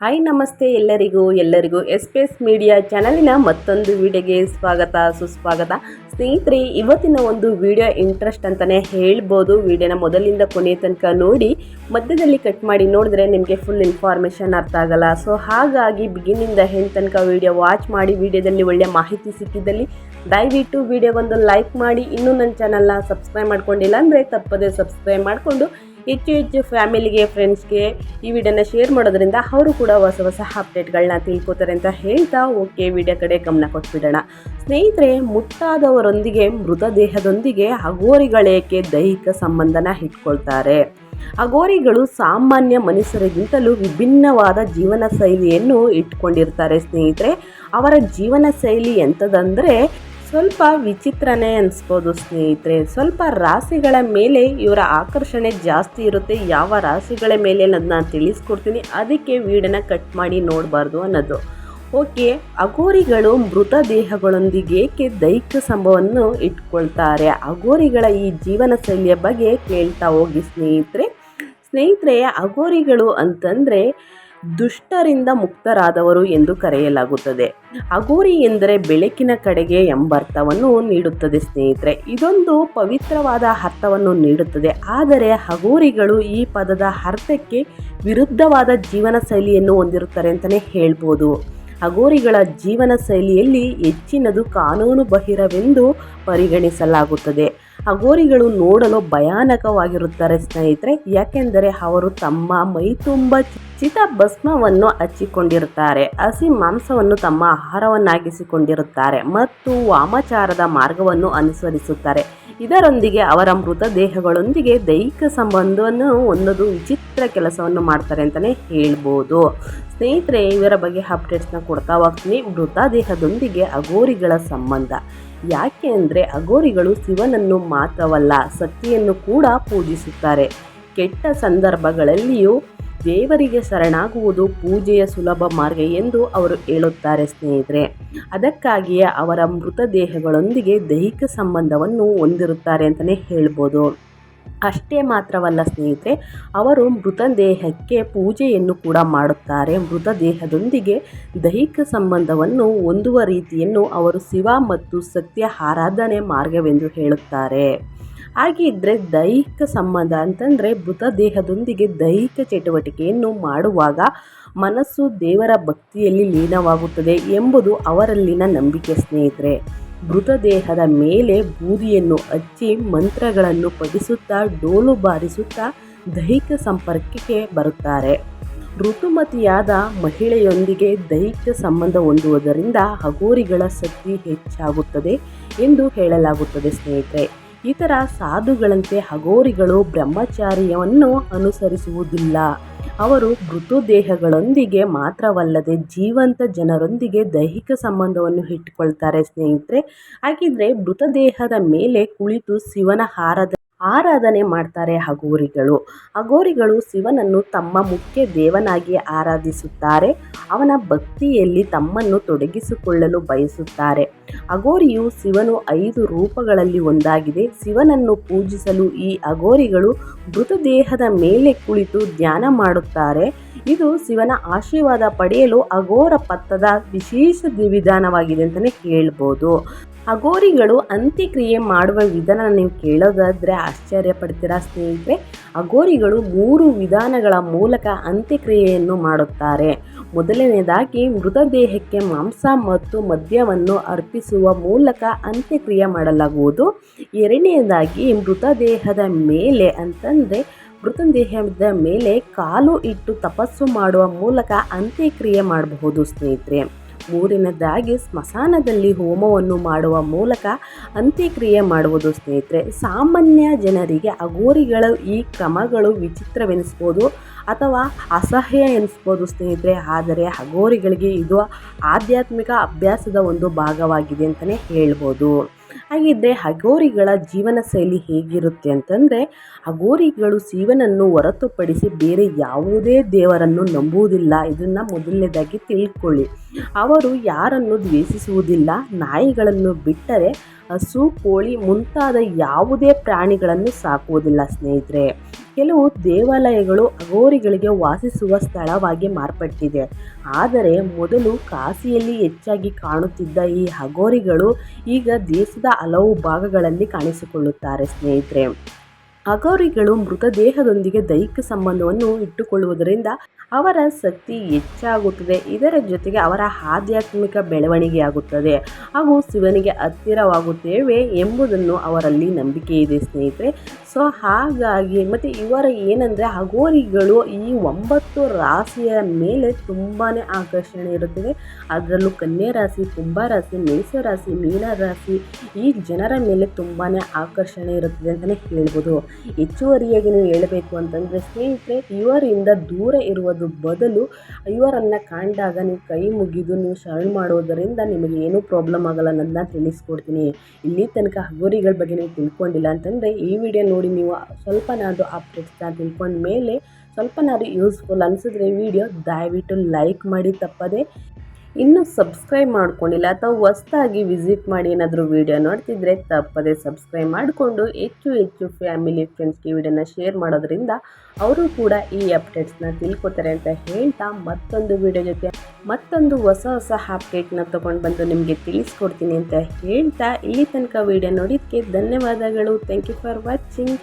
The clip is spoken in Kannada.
ಹಾಯ್ ನಮಸ್ತೆ ಎಲ್ಲರಿಗೂ ಎಲ್ಲರಿಗೂ ಎಸ್ ಪಿ ಎಸ್ ಮೀಡಿಯಾ ಚಾನಲಿನ ಮತ್ತೊಂದು ವಿಡಿಯೋಗೆ ಸ್ವಾಗತ, ಸುಸ್ವಾಗತ. ಸ್ನೇಹಿತರೆ, ಇವತ್ತಿನ ಒಂದು ವಿಡಿಯೋ ಇಂಟ್ರೆಸ್ಟ್ ಅಂತಲೇ ಹೇಳ್ಬೋದು. ವಿಡಿಯೋನ ಮೊದಲಿಂದ ಕೊನೆಯ ತನಕ ನೋಡಿ, ಮಧ್ಯದಲ್ಲಿ ಕಟ್ ಮಾಡಿ ನೋಡಿದ್ರೆ ನಿಮಗೆ ಫುಲ್ ಇನ್ಫಾರ್ಮೇಷನ್ ಅರ್ಥ ಆಗಲ್ಲ. ಸೊ ಹಾಗಾಗಿ ಬಿಗಿನಿಂದ ಹೆಣ್ ತನಕ ವಿಡಿಯೋ ವಾಚ್ ಮಾಡಿ, ವಿಡಿಯೋದಲ್ಲಿ ಒಳ್ಳೆಯ ಮಾಹಿತಿ ಸಿಕ್ಕಿದ್ದಲ್ಲಿ ದಯವಿಟ್ಟು ವಿಡಿಯೋಗೊಂದು ಲೈಕ್ ಮಾಡಿ. ಇನ್ನೂ ನನ್ನ ಚಾನಲ್ನ ಸಬ್ಸ್ಕ್ರೈಬ್ ಮಾಡ್ಕೊಂಡಿಲ್ಲ ಅಂದರೆ ತಪ್ಪದೇ ಸಬ್ಸ್ಕ್ರೈಬ್ ಮಾಡಿಕೊಂಡು ಹೆಚ್ಚು ಹೆಚ್ಚು ಫ್ಯಾಮಿಲಿಗೆ, ಫ್ರೆಂಡ್ಸ್ಗೆ ಈ ವಿಡಿಯೋನ ಶೇರ್ ಮಾಡೋದ್ರಿಂದ ಅವರು ಕೂಡ ಹೊಸ ಹೊಸ ಅಪ್ಡೇಟ್ಗಳನ್ನ ತಿಳ್ಕೊತಾರೆ ಅಂತ ಹೇಳ್ತಾ ಓಕೆ, ವಿಡಿಯೋ ಕಡೆ ಗಮನ ಕೊಟ್ಬಿಡೋಣ. ಸ್ನೇಹಿತರೆ, ಮುಟ್ಟಾದವರೊಂದಿಗೆ, ಮೃತದೇಹದೊಂದಿಗೆ ಅಗೋರಿಗಳೇಕೆ ದೈಹಿಕ ಸಂಬಂಧನ ಇಟ್ಕೊಳ್ತಾರೆ? ಅಗೋರಿಗಳು ಸಾಮಾನ್ಯ ಮನುಷ್ಯರಿಗಿಂತಲೂ ವಿಭಿನ್ನವಾದ ಜೀವನ ಶೈಲಿಯನ್ನು ಇಟ್ಕೊಂಡಿರ್ತಾರೆ ಸ್ನೇಹಿತರೆ. ಅವರ ಜೀವನ ಶೈಲಿ ಎಂಥದಂದರೆ ಸ್ವಲ್ಪ ವಿಚಿತ್ರನೇ ಅನಿಸ್ಬೋದು ಸ್ನೇಹಿತರೆ. ಸ್ವಲ್ಪ ರಾಶಿಗಳ ಮೇಲೆ ಇವರ ಆಕರ್ಷಣೆ ಜಾಸ್ತಿ ಇರುತ್ತೆ. ಯಾವ ರಾಶಿಗಳ ಮೇಲೆ ಅನ್ನೋದು ನಾನು ತಿಳಿಸ್ಕೊಡ್ತೀನಿ. ಅದಕ್ಕೆ ವೀಡನ್ನು ಕಟ್ ಮಾಡಿ ನೋಡಬಾರ್ದು ಅನ್ನೋದು. ಓಕೆ ಅಗೋರಿಗಳು ಮೃತ ದೇಹಗಳೊಂದಿಗೆ ಏಕೆ ದೈಹಿಕ ಸಂಭವವನ್ನು ಇಟ್ಕೊಳ್ತಾರೆ? ಅಗೋರಿಗಳ ಈ ಜೀವನ ಶೈಲಿಯ ಬಗ್ಗೆ ಕೇಳ್ತಾ ಹೋಗಿ ಸ್ನೇಹಿತರೆ. ಸ್ನೇಹಿತರೆ ಅಗೋರಿಗಳು ಅಂತಂದರೆ ದುಷ್ಟರಿಂದ ಮುಕ್ತರಾದವರು ಎಂದು ಕರೆಯಲಾಗುತ್ತದೆ. ಅಗೋರಿ ಎಂದರೆ ಬೆಳಕಿನ ಕಡೆಗೆ ಎಂಬರ್ಥವನ್ನು ನೀಡುತ್ತದೆ, ಸ್ನೇಹಿತರೆ. ಇದೊಂದು ಪವಿತ್ರವಾದ ಅರ್ಥವನ್ನು ನೀಡುತ್ತದೆ. ಆದರೆ ಅಗೋರಿಗಳು ಈ ಪದದ ಅರ್ಥಕ್ಕೆ ವಿರುದ್ಧವಾದ ಜೀವನ ಶೈಲಿಯನ್ನು ಹೊಂದಿರುತ್ತಾರೆ ಅಂತಲೇ ಹೇಳ್ಬೋದು. ಅಗೋರಿಗಳ ಜೀವನ ಶೈಲಿಯಲ್ಲಿ ಹೆಚ್ಚಿನದು ಕಾನೂನು ಬಹಿರವೆಂದು ಪರಿಗಣಿಸಲಾಗುತ್ತದೆ. ಅಗೋರಿಗಳು ನೋಡಲು ಭಯಾನಕವಾಗಿರುತ್ತಾರೆ ಸ್ನೇಹಿತರೆ. ಯಾಕೆಂದರೆ ಅವರು ತಮ್ಮ ಮೈ ತುಂಬ ಚಿತ ಭಸ್ಮವನ್ನು ಹಚ್ಚಿಕೊಂಡಿರುತ್ತಾರೆ. ಹಸಿ ಮಾಂಸವನ್ನು ತಮ್ಮ ಆಹಾರವನ್ನಾಗಿಸಿಕೊಂಡಿರುತ್ತಾರೆ ಮತ್ತು ವಾಮಾಚಾರದ ಮಾರ್ಗವನ್ನು ಅನುಸರಿಸುತ್ತಾರೆ. ಇದರೊಂದಿಗೆ ಅವರ ಮೃತದೇಹಗಳೊಂದಿಗೆ ದೈಹಿಕ ಸಂಬಂಧವನ್ನು ಒಂದೊಂದು ವಿಚಿತ್ರ ಕೆಲಸವನ್ನು ಮಾಡ್ತಾರೆ ಅಂತಲೇ ಹೇಳ್ಬೋದು. ಸ್ನೇಹಿತರೆ, ಇವರ ಬಗ್ಗೆ ಅಪ್ಡೇಟ್ಸ್ನ ಕೊಡ್ತಾ ಹೋಗ್ತೀನಿ. ಮೃತದೇಹದೊಂದಿಗೆ ಅಗೋರಿಗಳ ಸಂಬಂಧ. ಯಾಕೆ ಅಂದರೆ ಅಗೋರಿಗಳು ಶಿವನನ್ನು ಮಾತ್ರವಲ್ಲ, ಸತಿಯನ್ನು ಕೂಡ ಪೂಜಿಸುತ್ತಾರೆ. ಕೆಟ್ಟ ಸಂದರ್ಭಗಳಲ್ಲಿಯೂ ದೇವರಿಗೆ ಶರಣಾಗುವುದು ಪೂಜೆಯ ಸುಲಭ ಮಾರ್ಗ ಎಂದು ಅವರು ಹೇಳುತ್ತಾರೆ, ಸ್ನೇಹಿತರೆ. ಅದಕ್ಕಾಗಿಯೇ ಅವರ ಮೃತದೇಹಗಳೊಂದಿಗೆ ದೈಹಿಕ ಸಂಬಂಧವನ್ನು ಹೊಂದಿರುತ್ತಾರೆ ಅಂತಲೇ ಹೇಳ್ಬೋದು. ಅಷ್ಟೇ ಮಾತ್ರವಲ್ಲ, ಸ್ನೇಹಿತರೆ, ಅವರು ಮೃತದೇಹಕ್ಕೆ ಪೂಜೆಯನ್ನು ಕೂಡ ಮಾಡುತ್ತಾರೆ. ಮೃತದೇಹದೊಂದಿಗೆ ದೈಹಿಕ ಸಂಬಂಧವನ್ನು ಹೊಂದುವ ರೀತಿಯನ್ನು ಅವರು ಶಿವ ಮತ್ತು ಸತ್ಯ ಆರಾಧನೆ ಮಾರ್ಗವೆಂದು ಹೇಳುತ್ತಾರೆ. ಹಾಗಿದ್ದರೆ ದೈಹಿಕ ಸಂಬಂಧ ಅಂತಂದರೆ ಮೃತದೇಹದೊಂದಿಗೆ ದೈಹಿಕ ಚಟುವಟಿಕೆಯನ್ನು ಮಾಡುವಾಗ ಮನಸ್ಸು ದೇವರ ಭಕ್ತಿಯಲ್ಲಿ ಲೀನವಾಗುತ್ತದೆ ಎಂಬುದು ಅವರಲ್ಲಿನ ನಂಬಿಕೆ ಸ್ನೇಹಿತರೆ. ಮೃತದೇಹದ ಮೇಲೆ ಬೂದಿಯನ್ನು ಹಚ್ಚಿ ಮಂತ್ರಗಳನ್ನು ಪಠಿಸುತ್ತಾ ಡೋಲು ಬಾರಿಸುತ್ತಾ ದೈಹಿಕ ಸಂಪರ್ಕಕ್ಕೆ ಬರುತ್ತಾರೆ. ಋತುಮತಿಯಾದ ಮಹಿಳೆಯೊಂದಿಗೆ ದೈಹಿಕ ಸಂಬಂಧ ಹೊಂದುವುದರಿಂದ ಹಗೋರಿಗಳ ಶಕ್ತಿ ಹೆಚ್ಚಾಗುತ್ತದೆ ಎಂದು ಹೇಳಲಾಗುತ್ತದೆ ಸ್ನೇಹಿತರೆ. ಇತರ ಸಾಧುಗಳಂತೆ ಹಗೋರಿಗಳು ಬ್ರಹ್ಮಚಾರ್ಯವನ್ನು ಅನುಸರಿಸುವುದಿಲ್ಲ. ಅವರು ಮೃತದೇಹಗಳೊಂದಿಗೆ ಮಾತ್ರವಲ್ಲದೆ ಜೀವಂತ ಜನರೊಂದಿಗೆ ದೈಹಿಕ ಸಂಬಂಧವನ್ನು ಇಟ್ಟುಕೊಳ್ತಾರೆ ಸ್ನೇಹಿತರೆ. ಹಾಗಿದ್ರೆ ಮೃತದೇಹದ ಮೇಲೆ ಕುಳಿತು ಶಿವನ ಆರಾಧನೆ ಆರಾಧನೆ ಮಾಡ್ತಾರೆ ಅಗೋರಿಗಳು ಅಗೋರಿಗಳು ಶಿವನನ್ನು ತಮ್ಮ ಮುಖ್ಯ ದೇವನಾಗಿ ಆರಾಧಿಸುತ್ತಾರೆ. ಅವನ ಭಕ್ತಿಯಲ್ಲಿ ತಮ್ಮನ್ನು ತೊಡಗಿಸಿಕೊಳ್ಳಲು ಬಯಸುತ್ತಾರೆ. ಅಗೋರಿಯು ಶಿವನು ಐದು ರೂಪಗಳಲ್ಲಿ ಒಂದಾಗಿದೆ. ಶಿವನನ್ನು ಪೂಜಿಸಲು ಈ ಅಗೋರಿಗಳು ಮೃತದೇಹದ ಮೇಲೆ ಕುಳಿತು ಧ್ಯಾನ ಮಾಡುತ್ತಾರೆ. ಇದು ಶಿವನ ಆಶೀರ್ವಾದ ಪಡೆಯಲು ಅಘೋರ ಪತ್ತದ ವಿಶೇಷ ವಿಧಾನವಾಗಿದೆ ಅಂತಲೇ ಹೇಳ್ಬೋದು. ಅಗೋರಿಗಳು ಅಂತ್ಯಕ್ರಿಯೆ ಮಾಡುವ ವಿಧಾನ ನೀವು ಕೇಳೋದಾದರೆ ಆಶ್ಚರ್ಯ ಪಡ್ತೀರಾ ಸ್ನೇಹಿತರೆ. ಅಗೋರಿಗಳು ಮೂರು ವಿಧಾನಗಳ ಮೂಲಕ ಅಂತ್ಯಕ್ರಿಯೆಯನ್ನು ಮಾಡುತ್ತಾರೆ. ಮೊದಲನೆಯದಾಗಿ ಮೃತದೇಹಕ್ಕೆ ಮಾಂಸ ಮತ್ತು ಮದ್ಯವನ್ನು ಅರ್ಪಿಸುವ ಮೂಲಕ ಅಂತ್ಯಕ್ರಿಯೆ ಮಾಡಲಾಗುವುದು. ಎರಡನೆಯದಾಗಿ ಮೃತದೇಹದ ಮೇಲೆ ಅಂತಂದರೆ ಮೃತದೇಹದ ಮೇಲೆ ಕಾಲು ಇಟ್ಟು ತಪಸ್ಸು ಮಾಡುವ ಮೂಲಕ ಅಂತ್ಯಕ್ರಿಯೆ ಮಾಡಬಹುದು ಸ್ನೇಹಿತರೆ. ಮೂರನೇದಾಗಿ ಸ್ಮಶಾನದಲ್ಲಿ ಹೋಮವನ್ನು ಮಾಡುವ ಮೂಲಕ ಅಂತ್ಯಕ್ರಿಯೆ ಮಾಡುವುದು ಸ್ನೇಹಿತರೆ. ಸಾಮಾನ್ಯ ಜನರಿಗೆ ಅಗೋರಿಗಳ ಈ ಕ್ರಮಗಳು ವಿಚಿತ್ರವೆನಿಸ್ಬೋದು ಅಥವಾ ಅಸಹ್ಯ ಎನಿಸ್ಬೋದು ಸ್ನೇಹಿತರೆ. ಆದರೆ ಅಗೋರಿಗಳಿಗೆ ಇದು ಆಧ್ಯಾತ್ಮಿಕ ಅಭ್ಯಾಸದ ಒಂದು ಭಾಗವಾಗಿದೆ ಅಂತಲೇ ಹೇಳ್ಬೋದು. ಹಾಗಿದ್ದರೆ ಹಗೋರಿಗಳ ಜೀವನ ಶೈಲಿ ಹೇಗಿರುತ್ತೆ ಅಂತಂದರೆ ಹಗೋರಿಗಳು ಶಿವನನ್ನು ಹೊರತುಪಡಿಸಿ ಬೇರೆ ಯಾವುದೇ ದೇವರನ್ನು ನಂಬುವುದಿಲ್ಲ. ಇದನ್ನು ಮೊದಲನೇದಾಗಿ ತಿಳ್ಕೊಳ್ಳಿ. ಅವರು ಯಾರನ್ನು ದ್ವೇಷಿಸುವುದಿಲ್ಲ, ನಾಯಿಗಳನ್ನು ಬಿಟ್ಟರೆ ಹಸು, ಕೋಳಿ ಮುಂತಾದ ಯಾವುದೇ ಪ್ರಾಣಿಗಳನ್ನು ಸಾಕುವುದಿಲ್ಲ ಸ್ನೇಹಿತರೆ. ಕೆಲವು ದೇವಾಲಯಗಳು ಅಘೋರಿಗಳಿಗೆ ವಾಸಿಸುವ ಸ್ಥಳವಾಗಿ ಮಾರ್ಪಟ್ಟಿದೆ. ಆದರೆ ಮೊದಲು ಕಾಶಿಯಲ್ಲಿ ಹೆಚ್ಚಾಗಿ ಕಾಣುತ್ತಿದ್ದ ಈ ಅಘೋರಿಗಳು ಈಗ ದೇಶದ ಹಲವು ಭಾಗಗಳಲ್ಲಿ ಕಾಣಿಸಿಕೊಳ್ಳುತ್ತಾರೆ ಸ್ನೇಹಿತರೆ. ಅಘೋರಿಗಳು ಮೃತದೇಹದೊಂದಿಗೆ ದೈಹಿಕ ಸಂಬಂಧವನ್ನು ಇಟ್ಟುಕೊಳ್ಳುವುದರಿಂದ ಅವರ ಶಕ್ತಿ ಹೆಚ್ಚಾಗುತ್ತದೆ. ಇದರ ಜೊತೆಗೆ ಅವರ ಆಧ್ಯಾತ್ಮಿಕ ಬೆಳವಣಿಗೆಯಾಗುತ್ತದೆ. ಹಾಗೂ ಶಿವನಿಗೆ ಹತ್ತಿರವಾಗುತ್ತೇವೆ ಎಂಬುದನ್ನು ಅವರಲ್ಲಿ ನಂಬಿಕೆ ಇದೆ ಸ್ನೇಹಿತರೆ. ಸೊ, ಹಾಗಾಗಿ ಮತ್ತು ಇವರ ಏನಂದರೆ ಅಗೋರಿಗಳು ಈ ಒಂಬತ್ತು ರಾಶಿಯ ಮೇಲೆ ತುಂಬಾ ಆಕರ್ಷಣೆ ಇರುತ್ತದೆ. ಅದರಲ್ಲೂ ಕನ್ಯಾ ರಾಶಿ, ಕುಂಭ ರಾಶಿ, ಮೇಷ ರಾಶಿ, ಮೀನ ರಾಶಿ ಈ ಜನರ ಮೇಲೆ ತುಂಬಾ ಆಕರ್ಷಣೆ ಇರುತ್ತದೆ ಅಂತಲೇ ಹೇಳ್ಬೋದು. ಹೆಚ್ಚುವರಿಯಾಗಿ ನೀವು ಹೇಳಬೇಕು ಅಂತಂದರೆ, ಸ್ನೇಹಿತರೆ ಇವರಿಂದ ದೂರ ಇರುವುದು ಬದಲು ಇವರನ್ನು ಕಂಡಾಗ ನೀವು ಕೈ ಮುಗಿದು ನೀವು ಶರಣ ಮಾಡೋದರಿಂದ ನಿಮಗೆ ಏನೂ ಪ್ರಾಬ್ಲಮ್ ಆಗಲ್ಲ ಅನ್ನೋದನ್ನ ತಿಳಿಸ್ಕೊಡ್ತೀನಿ. ಇಲ್ಲಿ ತನಕ ಹಗೋರಿಗಳ ಬಗ್ಗೆ ನೀವು ತಿಳ್ಕೊಂಡಿಲ್ಲ ಅಂತಂದರೆ, ಈ ವಿಡಿಯೋ ನೋಡಿ ನೀವು ಸ್ವಲ್ಪನಾದರೂ ಅಪ್ಡೇಟ್ಸ್ನ ತಿಳ್ಕೊಂಡ ಮೇಲೆ ಸ್ವಲ್ಪನಾದ್ರೂ ಯೂಸ್ಫುಲ್ ಅನಿಸಿದ್ರೆ ವಿಡಿಯೋ ದಯವಿಟ್ಟು ಲೈಕ್ ಮಾಡಿ ತಪ್ಪದೆ ಇನ್ನೂ ಸಬ್ಸ್ಕ್ರೈಬ್ ಮಾಡ್ಕೊಂಡಿಲ್ಲ ಅಥವಾ ಹೊಸ್ದಾಗಿ ವಿಸಿಟ್ ಮಾಡಿ ಏನಾದರೂ ವೀಡಿಯೋ ನೋಡ್ತಿದ್ರೆ ತಪ್ಪದೆ ಸಬ್ಸ್ಕ್ರೈಬ್ ಮಾಡಿಕೊಂಡು ಹೆಚ್ಚು ಹೆಚ್ಚು ಫ್ಯಾಮಿಲಿ ಫ್ರೆಂಡ್ಸ್ಗೆ ವಿಡಿಯೋನ ಶೇರ್ ಮಾಡೋದ್ರಿಂದ ಅವರು ಕೂಡ ಈ ಅಪ್ಡೇಟ್ಸ್ನ ತಿಳ್ಕೊತಾರೆ ಅಂತ ಹೇಳ್ತಾ ಮತ್ತೊಂದು ವಿಡಿಯೋ ಜೊತೆ ಮತ್ತೊಂದು ಹೊಸ ಹೊಸ ಅಪ್ಡೇಟ್ನ ತೊಗೊಂಡು ಬಂದು ನಿಮಗೆ ತಿಳಿಸ್ಕೊಡ್ತೀನಿ ಅಂತ ಹೇಳ್ತಾ ಇಲ್ಲಿ ತನಕ ವಿಡಿಯೋ ನೋಡಿದ್ದಕ್ಕೆ ಧನ್ಯವಾದಗಳು. Thank you for watching